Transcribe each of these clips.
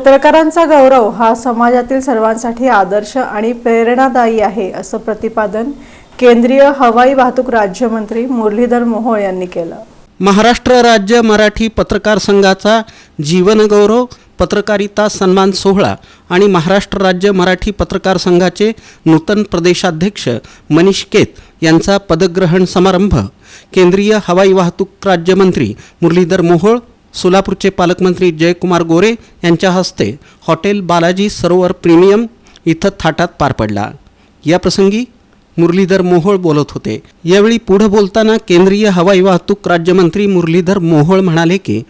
पत्रकारांचा गौरव हा समाजातील सर्वांसाठी आदर्श आणि प्रेरणादायी आहे असं प्रतिपादन केंद्रीय हवाई वाहतूक राज्यमंत्री मुरलीधर मोहोळ यांनी केलं. महाराष्ट्र राज्य मराठी पत्रकार संघाचा जीवनगौरव पत्रकारिता सन्मान सोहळा आणि महाराष्ट्र राज्य मराठी पत्रकार संघाचे नूतन प्रदेशाध्यक्ष मनीष केत यांचा पदग्रहण समारंभ केंद्रीय हवाई वाहतूक राज्यमंत्री मुरलीधर मोहोळ सोलापूरचे पालकमंत्री जयकुमार गोरे यांच्या हस्ते हॉटेल बालाजी सरोवर प्रीमियम इथं थाटात पार पडला. याप्रसंगी मुरलीधर मोहोळ बोलत होते. यावेळी पुढं बोलताना केंद्रीय हवाई वाहतूक राज्यमंत्री मुरलीधर मोहोळ म्हणाले की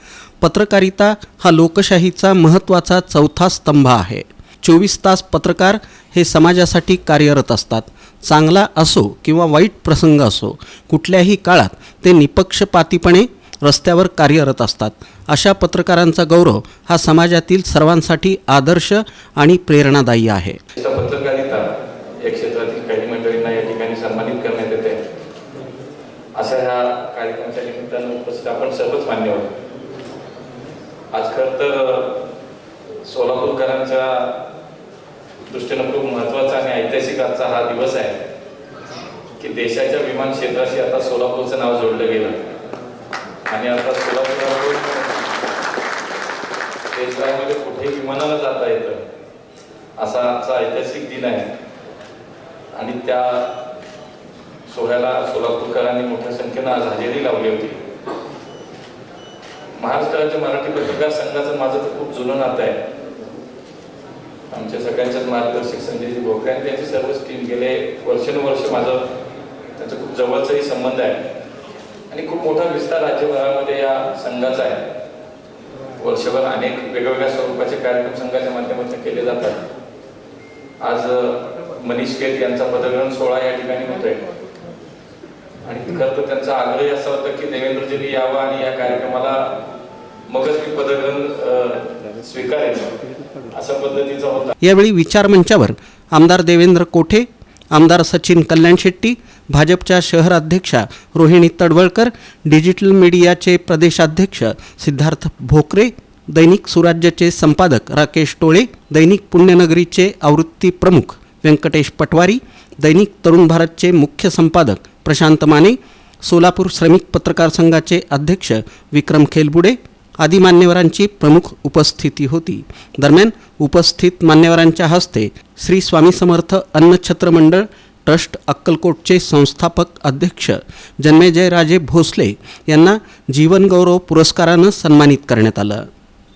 पत्रकारिता हा लोकशाहीचा महत्त्वाचा चौथा स्तंभ आहे. चोवीस तास पत्रकार हे समाजासाठी कार्यरत असतात. चांगला असो किंवा वाईट प्रसंग असो कुठल्याही काळात ते निपक्षपातीपणे रस्त्यावर कार्यरत असतात. अशा पत्रकारांचा गौरव हा समाजातील सर्वांसाठी आदर्श आणि प्रेरणादायी आहे. ज्येष्ठ पत्रकारिता या क्षेत्रातील काही मंडळींना या ठिकाणी सन्मानित करण्यात येते. अशा ह्या कार्यक्रमाच्या निमित्तानं उपस्थित आपण सर्वच मान्यवर आज खरं तर सोलापूरकरांच्या दृष्टीनं खूप महत्त्वाचा आणि ऐतिहासिक आजचा हा दिवस आहे की देशाच्या विमान क्षेत्राशी आता सोलापूरचं नाव जोडलं गेलं आणि आता सोलापूर देशभरामध्ये कुठेही विमानानं जाता येतं असा आजचा ऐतिहासिक दिन आहे. आणि त्या सोहळ्याला सोलापूरकरांनी मोठ्या संख्येनं आज हजेरी लावली होती. महाराष्ट्राचे मराठी पत्रकार संघाचं माझं तर खूप जुनं नातं आहे. आमच्या सगळ्यांच्याच मार्गदर्शक संजयजी भोकरे आणि त्यांची सर्वच टीम गेले वर्षानुवर्ष माझं त्यांचं खूप जवळचाही संबंध आहे. आणि खूप मोठा विस्तार राज्यभरामध्ये या संघाचा आहे. वर्षभर अनेक वेगवेगळ्या स्वरूपाचे कार्यक्रम संघाच्या माध्यमातून केले जातात. आज मनीष केत यांचा पदग्रहण सोहळा या ठिकाणी होतोय. आणि खरं तर त्यांचा आग्रही असा होता की देवेंद्रजींनी यावं आणि या कार्यक्रमाला मगच मी पदग्रहण अ, स्वीकारेन अशा पद्धतीचा होता. यावेळी विचार मंचावर आमदार देवेंद्र कोठे आमदार सचिन कल्याण शेट्टी भाजपच्या शहराध्यक्षा रोहिणी तडवळकर डिजिटल मीडियाचे प्रदेशाध्यक्ष सिद्धार्थ भोकरे दैनिक सुराज्याचे संपादक राकेश टोळे दैनिक पुण्यनगरीचे आवृत्ती प्रमुख व्यंकटेश पटवारी दैनिक तरुण भारतचे मुख्य संपादक प्रशांत माने सोलापूर श्रमिक पत्रकार संघाचे अध्यक्ष विक्रम खेलबुडे आदी मान्यवरांची प्रमुख उपस्थिती होती. दरम्यान उपस्थित मान्यवरांच्या हस्ते श्री स्वामी समर्थ अन्नछत्र मंडळ ट्रस्ट अक्कलकोटचे संस्थापक अध्यक्ष जन्मेजयराजे भोसले यांना जीवनगौरव पुरस्कारानं सन्मानित करण्यात आलं.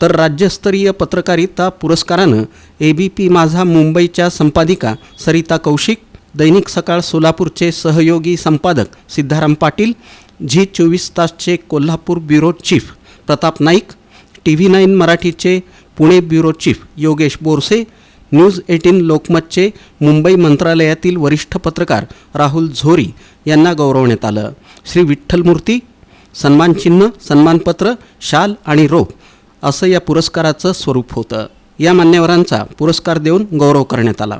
तर राज्यस्तरीय पत्रकारिता पुरस्कारानं ए बी पी माझा मुंबईच्या संपादिका सरिता कौशिक दैनिक सकाळ सोलापूरचे सहयोगी संपादक सिद्धाराम पाटील झी चोवीस तासचे Kolhapur bureau chief Pratap Naik T V nine मराठीचे Pune bureau chief Yogesh Borse news eighteen लोकमतचे Mumbai मंत्रालयातील वरिष्ठ पत्रकार राहुल झोरी यांना गौरवण्यात आलं. श्री विठ्ठल मूर्ती सन्मानचिन्ह सन्मानपत्र शाल आणि रोप असं या पुरस्काराचं स्वरूप होतं. या मान्यवरांचा पुरस्कार देऊन गौरव करण्यात आला.